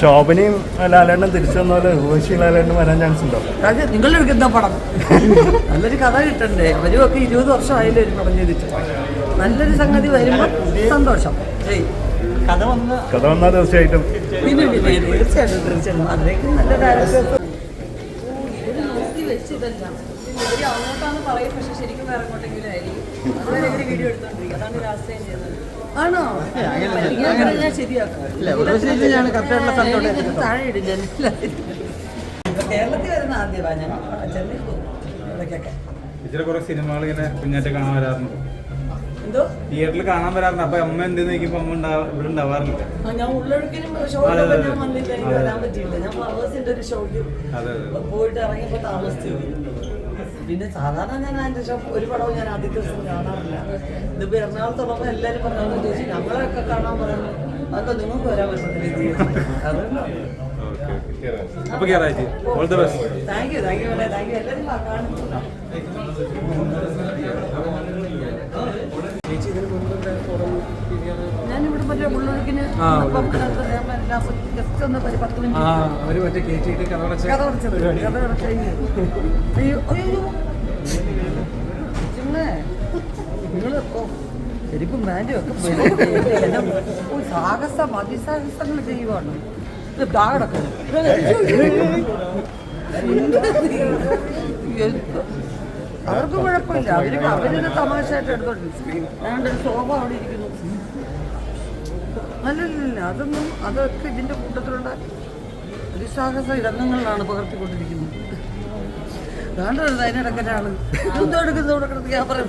ശോഭനയും ലാലേണ്ണും തിരിച്ചു വന്ന പോലെ ഉർവശി ലാലേട്ടനും വരാൻ ചാൻസ് ഉണ്ടോ? നിങ്ങളുടെ എടുക്കുന്ന പടം. നല്ലൊരു കഥ കിട്ടണ്ടേ? അവരും ഒക്കെ ഇരുപത് വർഷമായാലും ഒരു പടം ചെയ്തിട്ട്. നല്ലൊരു സംഗതി വരുമ്പോൾ സന്തോഷം. കഥ വന്ന കഥ വന്നാൽ തീർച്ചയായിട്ടും. പിന്നെ പിന്നെ തീർച്ചയായിട്ടും തീർച്ചയായിട്ടും. അതിലേക്ക് നല്ല പറയും പക്ഷെ ശരിക്കും വേറെ എങ്ങോട്ടെങ്കിലും ആയിരിക്കും. ആണോ? താഴെ ഇടും ജനലിലായി. ഇപ്പൊ കേരളത്തിൽ വരുന്ന ആദ്യമാണ് ഞാൻ ചെന്നൈ പോകും. ഇടയ്ക്കൊക്കെ കുറെ സിനിമകൾ ഇങ്ങനെ കുഞ്ഞാറ്റ് കാണാൻ വരാറുണ്ട്. എന്തോ? തിയേറ്ററിൽ കാണാൻ വരാറുണ്ട്. അപ്പൊ അമ്മ എന്ത് നോക്കിയപ്പോ അമ്മ ഉണ്ടാ- ഇവിടെ ഉണ്ടാവാറില്ല. ഞാൻ ഉള്ളൊഴുക്കിനും വന്നില്ല എനിക്ക് വരാൻ പറ്റിയില്ല. ഞാൻ ഫ്ലവേഴ്സിന്റെ ഒരു ഷോയ്ക്ക് പോയിട്ട് ഇറങ്ങിയപ്പോൾ താമസിച്ചു. പിന്നെ സാധാരണ ഞാൻ അതിന്റെ ഷോ ഒരു പടവും ഞാൻ ആദ്യ ദിവസം കാണാറില്ല. ഇതിപ്പോ എറണാകുളത്തുള്ളപ്പോൾ എല്ലാവരും പറഞ്ഞു ചോദിച്ചു ഞങ്ങളെയൊക്കെ കാണാൻ പറയുന്നു അതൊക്കെ നിങ്ങൾക്ക് വരാൻ പറ്റത്തില്ല അതുകൊണ്ടോ ഓക്കെ അപ്പൊ കേറാച്ചി all the best thank you thank you thank you എല്ലാവരും കാണുന്നു ഉള്ളൊഴുക്കിന് ജസ്റ്റ് ഒന്ന് ഒരു പത്ത് മിനിറ്റ് കഥ കഥ. അയ്യോ അയ്യോ. ചിന്നെ നിങ്ങൾ ശരിക്കും ഒക്കെ സാഹസം അതിസാഹസങ്ങൾ ചെയ്യുവാണ്? അവർക്ക് കുഴപ്പമില്ല. അവർ അവരൊരു തമാശയായിട്ട് എടുത്തോണ്ടിരിക്കും ഞാണ്ട് ഒരു ശോഭ അവിടെ ഇരിക്കുന്നു. അല്ലല്ല അതൊന്നും അതൊക്കെ ഇതിന്റെ കൂട്ടത്തിലുള്ള അതിസാഹസ ഇടങ്ങളിലാണ് പകർത്തിക്കൊണ്ടിരിക്കുന്നത്. വേണ്ടത് അതിനിടക്കനാണ് എന്തോ എടുക്കുന്നത് ഇവിടെ കിടന്ന് ഞാൻ പറഞ്ഞു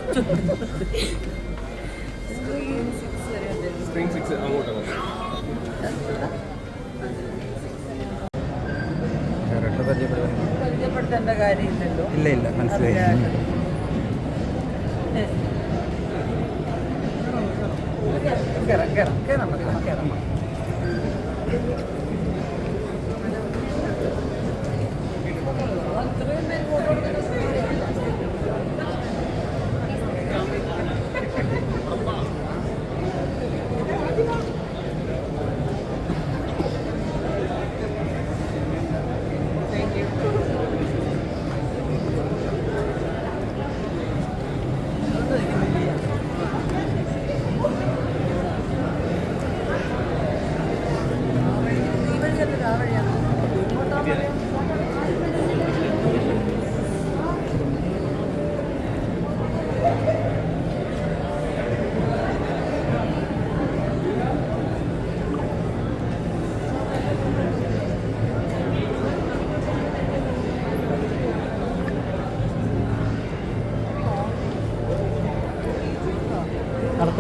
പരിചയപ്പെടുത്തേണ്ട കാര്യമില്ലല്ലോ ഇല്ല ഇല്ല മനസ്സിലായി കേറാം കേറാം കേറാം മതി, കേറാം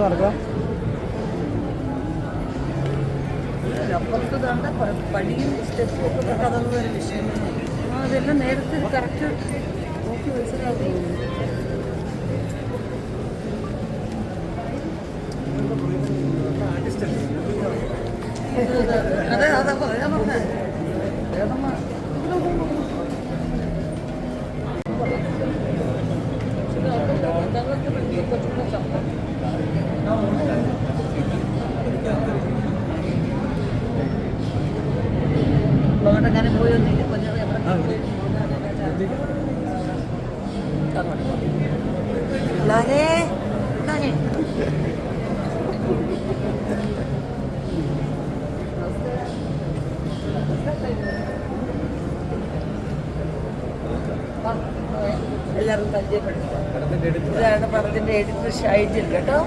നടക്കുക നടക്കാം അപ്പുറത്ത് ദാണ്ട പ- പടിയും സ്റ്റെപ്പും ഒക്കെ കടന്നു ഒരു വിഷയം അതെല്ലാം നേരത്തെ കറക്റ്റ് നോക്കി മനസ്സിലാക്കുന്നു അതെ അങ്ങോട്ടെങ്ങനെ പോയി ഒന്നില്ല കൊഞ്ഞത് ലാലേ എല്ലാവർക്കും പരിചയപ്പെടുത്തുക. ഇതാണ് പടത്തിന്റെ എഡിറ്റർ ഷൈജിൽ കേട്ടോ?